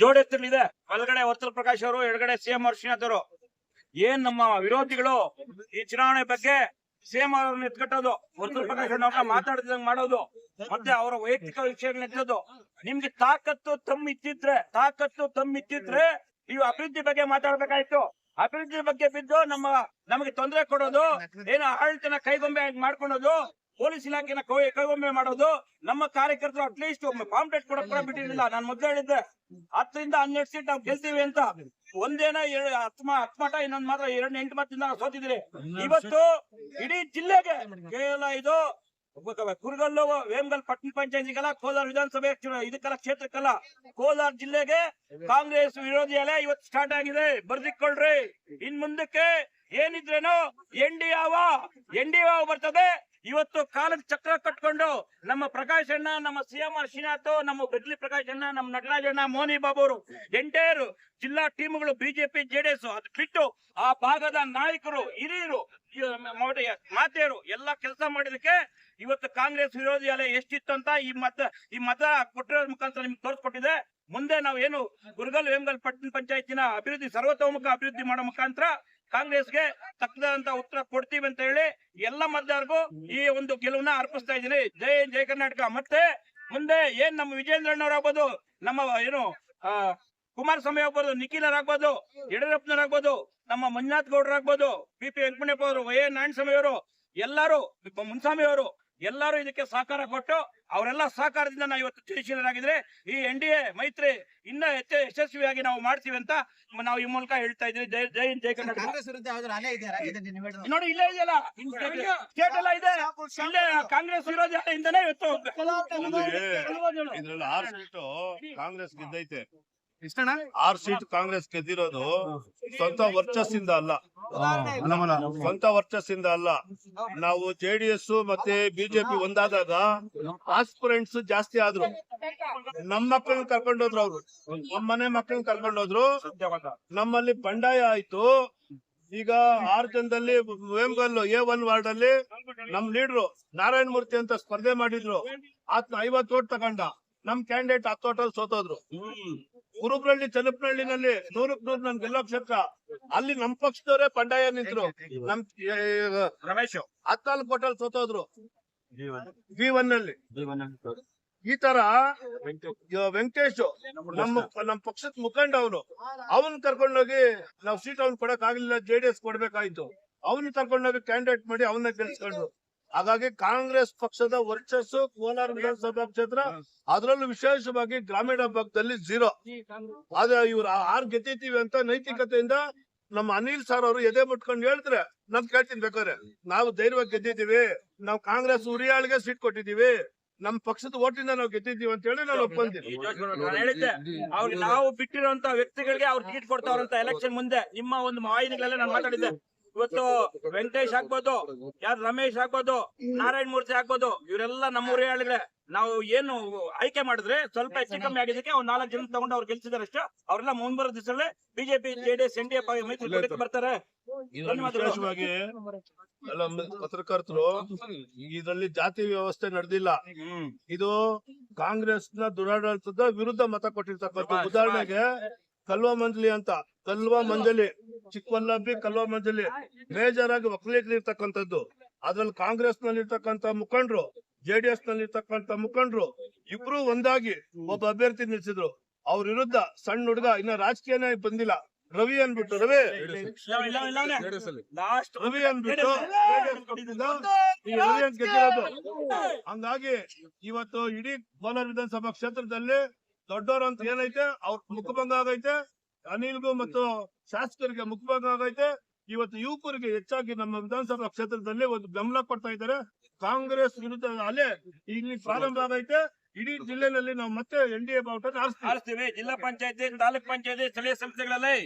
ಜೋಡೆತ್ತಲಿದೆ ಒಳಗಡೆ ವರ್ತಲ್ ಪ್ರಕಾಶ್ ಅವರು ಎಡಗಡೆ ಸಿಎಂ ಅರ್ಶಿನಾಥ್ ಅವರು. ಏನ್ ನಮ್ಮ ವಿರೋಧಿಗಳು ಈ ಚುನಾವಣೆ ಬಗ್ಗೆ ಸಿಎಂ ಅವರನ್ನ ಎತ್ಕಟ್ಟೋದು? ವರ್ತಲ್ ಪ್ರಕಾಶ್ ಅವ್ರನ್ನ ಮಾತಾಡ್ತಿದಂಗ್ ಮಾಡೋದು? ಮತ್ತೆ ಅವರ ವೈಯಕ್ತಿಕ ವಿಷಯಗಳನ್ನ ಎತ್ತೋದು? ನಿಮ್ಗೆ ತಾಕತ್ತು ತಮ್ಮ ಇತ್ತಿದ್ರೆ ತಾಕತ್ತು ತಮ್ಮ ಇತ್ತಿದ್ರೆ ನೀವು ಅಭಿವೃದ್ಧಿ ಬಗ್ಗೆ ಮಾತಾಡ್ಬೇಕಾಯ್ತು. ಅಭಿವೃದ್ಧಿ ಬಗ್ಗೆ ಬಿದ್ದು ನಮ್ಮ ನಮಗೆ ತೊಂದರೆ ಕೊಡೋದು ಏನು ಆಡಳಿತನ ಕೈಗೊಂಬೆ ಮಾಡ್ಕೊಳೋದು ಪೊಲೀಸ್ ಇಲಾಖೆನ ಕೈ- ಕೈಗೊಂಬೆ ಮಾಡೋದು ನಮ್ಮ ಕಾರ್ಯಕರ್ತರು ಅಟ್ಲೀಸ್ಟ್ ಒಮ್ಮೆ ಪಾಂಪ್ಲೆಟ್ ಕೂಡ ಕೂಡ ಬಿಟ್ಟಿರಲಿಲ್ಲ ನಾನು ಮೊದ್ಲು ಹೇಳಿದ್ದೆ, ಹತ್ತರಿಂದ ಹನ್ನೆರಡು ಸೀಟ್ ನಾವು ಗೆಲ್ತೀವಿ ಅಂತ. ಒಂದೇನ ಹತ್ ಮಠ, ಇನ್ನೊಂದ್ ಮಾತ್ರ ಎರಡ್, ಎಂಟು ಮತದಿಂದ ಸೋತಿದ್ರಿ ಇವತ್ತು ಇಡೀ ಜಿಲ್ಲೆಗೆ ಕೇವಲ ಇದು, ಕುರುಗಲ್ಲು, ವೇಮಗಲ್ ಪಟ್ಟಣ ಪಂಚಾಯತಿಗೆಲ್ಲ ಕೋಲಾರ ವಿಧಾನಸಭೆ ಇದಕ್ಕೆಲ್ಲ ಕ್ಷೇತ್ರಕ್ಕೆಲ್ಲ ಕೋಲಾರ ಜಿಲ್ಲೆಗೆ ಕಾಂಗ್ರೆಸ್ ವಿರೋಧಿ ಅಲೆ ಇವತ್ತು ಸ್ಟಾರ್ಟ್ ಆಗಿದೆ. ಬರ್ದಿಕ್ಕೊಳ್ರಿ ಇನ್ ಮುಂದಕ್ಕೆ ಏನಿದ್ರೇನು ಎನ್ ಡಿ ಯಾವ ಎನ್ ಡಿ ಬರ್ತದೆ. ಇವತ್ತು ಕಾಲದ ಚಕ್ರ ಕಟ್ಕೊಂಡು ನಮ್ಮ ಪ್ರಕಾಶ್ ಅಣ್ಣ, ನಮ್ಮ ಸಿಎಂ ಶ್ರೀನಾಥ್, ನಮ್ಮ ಬೆದ್ಲಿ ಪ್ರಕಾಶ್ ಅಣ್ಣ, ನಮ್ಮ ನಟರಾಜಣ್ಣ ಮೋನಿ ಬಾಬು ಅವರು ಎಂಟೈರ್ ಜಿಲ್ಲಾ ಟೀಮ್ಗಳು, ಬಿಜೆಪಿ, ಜೆಡಿಎಸ್ ಅದು ಬಿಟ್ಟು ಆ ಭಾಗದ ನಾಯಕರು, ಹಿರಿಯರು ಮಾತೆಯರು ಎಲ್ಲ ಕೆಲಸ ಮಾಡಿದಕ್ಕೆ ಇವತ್ತು ಕಾಂಗ್ರೆಸ್ ವಿರೋಧಿ ಅಲೆ ಎಷ್ಟಿತ್ತು ಅಂತ ಈ ಮತ ಈ ಮತ ಕೊಟ್ಟಿರೋ ಮುಖಾಂತರ ನಿಮ್ಗೆ ತೋರಿಸ್ಕೊಟ್ಟಿದೆ. ಮುಂದೆ ನಾವು ಏನು ಗುರುಗಲ್ ವೇಮಗಲ್ ಪಟ್ಟಣ ಪಂಚಾಯತಿನ ಅಭಿವೃದ್ಧಿ, ಸರ್ವತೋಮುಖ ಅಭಿವೃದ್ಧಿ ಮಾಡೋ ಮುಖಾಂತರ ಕಾಂಗ್ರೆಸ್ಗೆ ತಕ್ಕದಂತ ಉತ್ತರ ಕೊಡ್ತೀವಿ ಅಂತ ಹೇಳಿ ಎಲ್ಲ ಮತದಾರರಿಗೂ ಈ ಒಂದು ಗೆಲುವನ್ನ ಅರ್ಪಿಸ್ತಾ ಇದ್ದೀನಿ. ಜೈ ಜೈ ಕರ್ನಾಟಕ. ಮತ್ತೆ ಮುಂದೆ ಏನ್ ನಮ್ಮ ವಿಜೇಂದ್ರಣ್ಣವ್ರು ಆಗ್ಬೋದು, ನಮ್ಮ ಏನು, ಆ, ಕುಮಾರಸ್ವಾಮಿ ಆಗ್ಬೋದು, ನಿಖಿಲ್ ಆಗ್ಬೋದು ಯಡಿಯೂರಪ್ಪನವ್ರಾಗ್ಬೋದು ನಮ್ಮ ಮಂಜುನಾಥ್ ಗೌಡ್ರು ಆಗ್ಬೋದು ಬಿ ಪಿ ವೆಂಕಟಪ್ಪ ಅವರು ಎನ್ ನಾರಾಯಣಸ್ವಾಮಿ ಅವರು, ಎಲ್ಲರೂ, ಮುನ್ಸ್ವಾಮಿ ಅವರು ಎಲ್ಲರೂ ಇದಕ್ಕೆ ಸಹಕಾರ ಕೊಟ್ಟು ಅವರೆಲ್ಲ ಸಹಕಾರದಿಂದ ನಾವು ಇವತ್ತು ಜಯಶೀಲರಾಗಿದ್ರೆ ಈ ಎನ್ ಡಿ ಎ ಮೈತ್ರಿ ಇನ್ನ ಹೆಚ್ಚು ಯಶಸ್ವಿಯಾಗಿ ನಾವು ಮಾಡ್ತೀವಿ ಅಂತ ನಾವು ಈ ಮೂಲಕ ಹೇಳ್ತಾ ಇದ್ವಿ ಜೈ ಜೈ ಹಿಂದ್, ಜೈ ಕರ್ನಾಟಕ. ನೋಡಿ ಇಲ್ಲೇ ಇದೆಯಲ್ಲ. ಸ್ಟೇಟ್ ಎಲ್ಲ ಇದೆ. ಇಲ್ಲೇ ಕಾಂಗ್ರೆಸ್ ವಿರೋಧಿ ಇಂದನೇ ಇವತ್ತು ಕಾಂಗ್ರೆಸ್ ಗೆದ್ದೈತೆ ಆರ್ ಸೀಟ್ ಕಾಂಗ್ರೆಸ್ ಗೆದ್ದಿರೋದು. ಸ್ವಂತ ವರ್ಚಸ್ಸಿಂದ ಅಲ್ಲ. ಸ್ವಂತ ವರ್ಚಸ್ಸಿಂದ ಅಲ್ಲ. ನಾವು ಜೆಡಿಎಸ್ ಮತ್ತೆ ಬಿಜೆಪಿ ಒಂದಾದಾಗ ಆಸ್ಪಿರೆಂಟ್ಸ್ ಜಾಸ್ತಿ ಆದ್ರು. ನಮ್ಮ ಮಕ್ಕಳನ್ನ ಕರ್ಕೊಂಡೋದ್ರು ಅವ್ರು. ನಮ್ಮ ಮನೆ ಮಕ್ಕಳನ್ನ ಕರ್ಕೊಂಡೋದ್ರು ನಮ್ಮಲ್ಲಿ ಬಂಡಾಯ ಆಯ್ತು. ಈಗ ಆರ್ ಜನದಲ್ಲಿ ವೇಮಗಲ್ ಎ ಒನ್ ವಾರ್ಡ್ ಅಲ್ಲಿ ನಮ್ ಲೀಡ್ರು ನಾರಾಯಣ ಮೂರ್ತಿ ಅಂತ ಸ್ಪರ್ಧೆ ಮಾಡಿದ್ರು. ಆತ್ನ ಐವತ್ತು ಓಟ್ ತಗೊಂಡ. ನಮ್ ಕ್ಯಾಂಡಿಡೇಟ್ ಹತ್ತು ಓಟಲ್ಲಿ ಸೋತೋದ್ರು. ಕುರುಬ್ರಳ್ಳಿ ಚನ್ನಪ್ಪನಹಳ್ಳಿನಲ್ಲಿ ನೂರಕ್ ನೂರು ನನ್ ಗೆಲ್ಲೋ ಕ್ಷೇತ್ರ. ಅಲ್ಲಿ ನಮ್ ಪಕ್ಷದವರೇ ಪಂಡಾಯ ನಿಂತರು. ನಮ್ ರಮೇಶ್. ಹತ್ನಾಲ್ಕು ಕೋಟಲ್ ಸೋತೋದ್ರು. ಜೀವನ್. ಒನ್ನಲ್ಲಿ ಈ ತರ ವೆಂಕಟೇಶ್ ನಮ್ಮ ನಮ್ ಪಕ್ಷದ ಮುಖಂಡ ಅವನು. ಅವನ್ ಕರ್ಕೊಂಡೋಗಿ ನಾವ್ ಸೀಟ್ ಅವ್ನ್ ಕೊಡಕ್ ಆಗ್ಲಿಲ್ಲ ಜೆ ಡಿ ಎಸ್ ಕೊಡ್ಬೇಕಾಯ್ತು. ಅವನ್ ಕರ್ಕೊಂಡೋಗಿ ಕ್ಯಾಂಡಿಡೇಟ್ ಮಾಡಿ ಅವನ್ನ ಗೆಲ್ಸ್ಕೊಂಡ್ರು. ಹಾಗಾಗಿ ಕಾಂಗ್ರೆಸ್ ಪಕ್ಷದ ವರ್ಚಸ್ಸು ಕೋಲಾರ ವಿಧಾನಸಭಾ ಕ್ಷೇತ್ರ ಅದರಲ್ಲೂ ವಿಶೇಷವಾಗಿ ಗ್ರಾಮೀಣ ಭಾಗದಲ್ಲಿ ಝೀರೋ ಆದ್ರೆ ಇವ್ರ ಆರ್ ಗೆದ್ದಿದ್ದೀವಿ ಅಂತ ನೈತಿಕತೆಯಿಂದ ನಮ್ಮ ಅನಿಲ್ ಸರ್ ಅವರು ಎದೆ ಮುಟ್ಕೊಂಡು ಹೇಳ್ತಾರೆ. ನಾನ್ ಕೇಳ್ತೀನಿ ಬೇಕಾದ್ರೆ. ನಾವು ಧೈರ್ಯವಾಗಿ ಗೆದ್ದಿದ್ದೀವಿ. ನಾವು ಕಾಂಗ್ರೆಸ್ ಉರಿಯಾಳಿಗೆ ಸೀಟ್ ಕೊಟ್ಟಿದ್ದೀವಿ. ನಮ್ ಪಕ್ಷದ ಓಟಿಂದ ನಾವು ಗೆದ್ದಿದ್ದೀವಿ ಅಂತ ಹೇಳಿ ನಾನು ಒಪ್ಕೊಂತೀನಿ ನಾನು ಹೇಳಿದ್ದೆ ನಾವು ಬಿಟ್ಟಿರುವಂತ ವ್ಯಕ್ತಿಗಳಿಗೆ ಅವ್ರು ಸೀಟ್ ಕೊಡ್ತಾವ್ರಂತ ಎಲೆಕ್ಷನ್ ಮುಂದೆ. ನಿಮ್ಮ ಒಂದು ವಾಹಿನಿಗಳೆಲ್ಲ ನಾನು ಮಾತಾಡಿದ್ದೆ. ಇವತ್ತು ವೆಂಕಟೇಶ್ ಆಗ್ಬೋದು ಯಾರು ರಮೇಶ್ ಆಗ್ಬೋದು ನಾರಾಯಣ ಮೂರ್ತಿ ಆಗ್ಬೋದು ಇವರೆಲ್ಲ ನಮ್ಮೂರೇ ಹೇಳಿದ್ರೆ ನಾವು ಏನು ಆಯ್ಕೆ ಮಾಡಿದ್ರೆ ಸ್ವಲ್ಪ ಹೆಚ್ಚು ಕಮ್ಮಿ ಆಗಿದ್ದಕ್ಕೆ ಒಂದ್ ನಾಲ್ಕು ಜನ ತಗೊಂಡು ಅವ್ರು ಗೆಲ್ಸಿದಾರೆ ಅಷ್ಟೇ. ಅವರೆಲ್ಲ ಮುಂಬರ ದಿವಸದಲ್ಲಿ BJP JDS N D A ಮೈತ್ರಿ ಬರ್ತಾರೆ. ವಿಶೇಷವಾಗಿ ಪತ್ರಕರ್ತರು ಇದರಲ್ಲಿ ಜಾತಿ ವ್ಯವಸ್ಥೆ ನಡೆದಿಲ್ಲ. ಇದು ಕಾಂಗ್ರೆಸ್ನ ದುರಾಡಳಿತದ ವಿರುದ್ಧ ಮತ ಕೊಟ್ಟಿರ್ತಕ್ಕಂಥ ಉದಾಹರಣೆಗೆ ಕಲ್ವ ಮಂಜಲಿ ಅಂತ ಕಲ್ವ ಮಂಜಲಿ ಚಿಕ್ಕವಲ್ಲಬ್ಬಿ ಕಲ್ವ ಮಂಜಲಿ ಮೇಜರ್ ಆಗಿ ಒಕ್ಕಲಿಗರು ಇರ್ತಕ್ಕಂಥದ್ದು ಅದ್ರಲ್ಲಿ ಕಾಂಗ್ರೆಸ್ನಲ್ಲಿ ಇರ್ತಕ್ಕಂಥ ಮುಖಂಡ್ರು ಜೆಡಿಎಸ್ನಲ್ಲಿ ಇರ್ತಕ್ಕಂಥ ಮುಖಂಡರು ಇಬ್ರು ಒಂದಾಗಿ ಒಬ್ಬ ಅಭ್ಯರ್ಥಿ ನಿಲ್ಸಿದ್ರು ಅವ್ರ ವಿರುದ್ಧ ಸಣ್ಣ ಹುಡುಗ ಇನ್ನ ರಾಜಕೀಯನೇ ಬಂದಿಲ್ಲ ರವಿ ಅನ್ಬಿಟ್ಟು ರವಿ ಲಾಸ್ಟ್ ರವಿ ಅನ್ಬಿಟ್ಟು ಈ ರವಿ ಅಂತ ಗೆದ್ದಿರೋದು ಹಂಗಾಗಿ ಇವತ್ತು ಇಡೀ ಕೋಲಾರ ವಿಧಾನಸಭಾ ಕ್ಷೇತ್ರದಲ್ಲಿ ದೊಡ್ಡವರು ಅಂತ ಏನೈತೆ? ಅವ್ರ ಮುಖಭಂಗ ಆಗೈತೆ. ಅನಿಲ್ಗೂ ಮತ್ತು ಶಾಸಕರಿಗೆ ಮುಖಭಂಗ ಆಗೈತೆ. ಇವತ್ತು ಯುವಕರಿಗೆ ಹೆಚ್ಚಾಗಿ ನಮ್ಮ ವಿಧಾನಸಭಾ ಕ್ಷೇತ್ರದಲ್ಲಿ ಒಂದು ಬೆಂಬಲ ಕೊಡ್ತಾ ಇದ್ದಾರೆ. ಕಾಂಗ್ರೆಸ್ ವಿರುದ್ಧ ಅಲೆ ಇಲ್ಲಿ ಪ್ರಾರಂಭ ಆಗೈತೆ. ಇಡೀ ಜಿಲ್ಲೆನಲ್ಲಿ ನಾವು ಮತ್ತೆ ಎನ್ ಡಿ ಎ ಬಾವುಟ ಜಿಲ್ಲಾ ಪಂಚಾಯತಿ, ತಾಲೂಕ್ ಪಂಚಾಯತಿ, ಸ್ಥಳೀಯ ಸಂಸ್ಥೆಗಳಲ್ಲಿ.